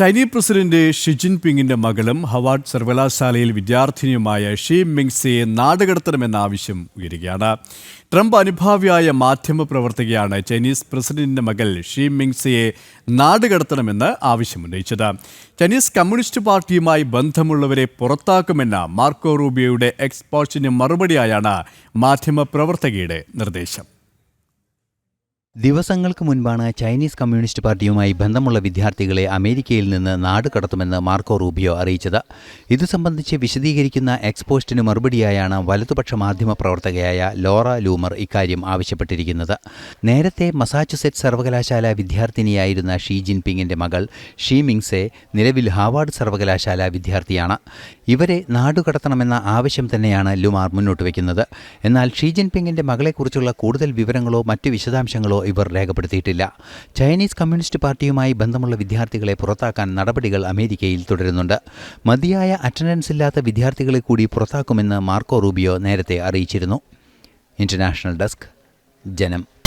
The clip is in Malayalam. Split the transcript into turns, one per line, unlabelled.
ചൈനീസ് പ്രസിഡന്റ് ഷി ജിൻപിങ്ങിന്റെ മകളും ഹവാർഡ് സർവകലാശാലയിൽ വിദ്യാർത്ഥിനിയുമായ ഷീ മിങ്സിയെ നാടുകടത്തണമെന്ന ആവശ്യം ഉയരുകയാണ്. ട്രംപ് അനുഭാവിയായ മാധ്യമപ്രവർത്തകയാണ് ചൈനീസ് പ്രസിഡന്റിന്റെ മകൾ ഷീ മിങ്സിയെ നാടുകടത്തണമെന്ന് ആവശ്യമുന്നയിച്ചത്. ചൈനീസ് കമ്മ്യൂണിസ്റ്റ് പാർട്ടിയുമായി ബന്ധമുള്ളവരെ പുറത്താക്കുമെന്ന മാർക്കോ റൂബിയോയുടെ എക്സ്പോഷിന് മറുപടിയായാണ് മാധ്യമപ്രവർത്തകയുടെ നിർദ്ദേശം.
ദിവസങ്ങൾക്ക് മുൻപാണ് ചൈനീസ് കമ്മ്യൂണിസ്റ്റ് പാർട്ടിയുമായി ബന്ധമുള്ള വിദ്യാർത്ഥികളെ അമേരിക്കയിൽ നിന്ന് നാട് കടത്തുമെന്ന് മാർക്കോ റൂബിയോ അറിയിച്ചത്. ഇതു സംബന്ധിച്ച് വിശദീകരിക്കുന്ന എക്സ്പോസ്റ്റിന് മറുപടിയായാണ് വലതുപക്ഷ മാധ്യമ പ്രവർത്തകയായ ലോറ ലൂമർ ഇക്കാര്യം ആവശ്യപ്പെട്ടിരിക്കുന്നത്. നേരത്തെ മസാച്ചുസെറ്റ് സർവകലാശാല വിദ്യാർത്ഥിനിയായിരുന്ന ഷീ ജിൻപിങ്ങിന്റെ മകൾ ഷീ മിങ്സെ നിലവിൽ ഹാവാർഡ് സർവകലാശാല വിദ്യാർത്ഥിയാണ്. ഇവരെ നാടുകടത്തണമെന്ന ആവശ്യം തന്നെയാണ് ലുമാർ മുന്നോട്ട് വയ്ക്കുന്നത്. എന്നാൽ ഷീ ജിൻപിങ്ങിന്റെ മകളെക്കുറിച്ചുള്ള കൂടുതൽ വിവരങ്ങളോ മറ്റു വിശദാംശങ്ങളോ ഇവർ രേഖപ്പെടുത്തിയിട്ടില്ല. ചൈനീസ് കമ്മ്യൂണിസ്റ്റ് പാർട്ടിയുമായി ബന്ധമുള്ള വിദ്യാർത്ഥികളെ പുറത്താക്കാൻ നടപടികൾ അമേരിക്കയിൽ തുടരുന്നുണ്ട്. മതിയായ അറ്റൻഡൻസ് ഇല്ലാത്ത വിദ്യാർത്ഥികളെ കൂടി പുറത്താക്കുമെന്ന് മാർക്കോ റൂബിയോ നേരത്തെ അറിയിച്ചിരുന്നു. ഇന്റർനാഷണൽ ഡെസ്ക് ജനം.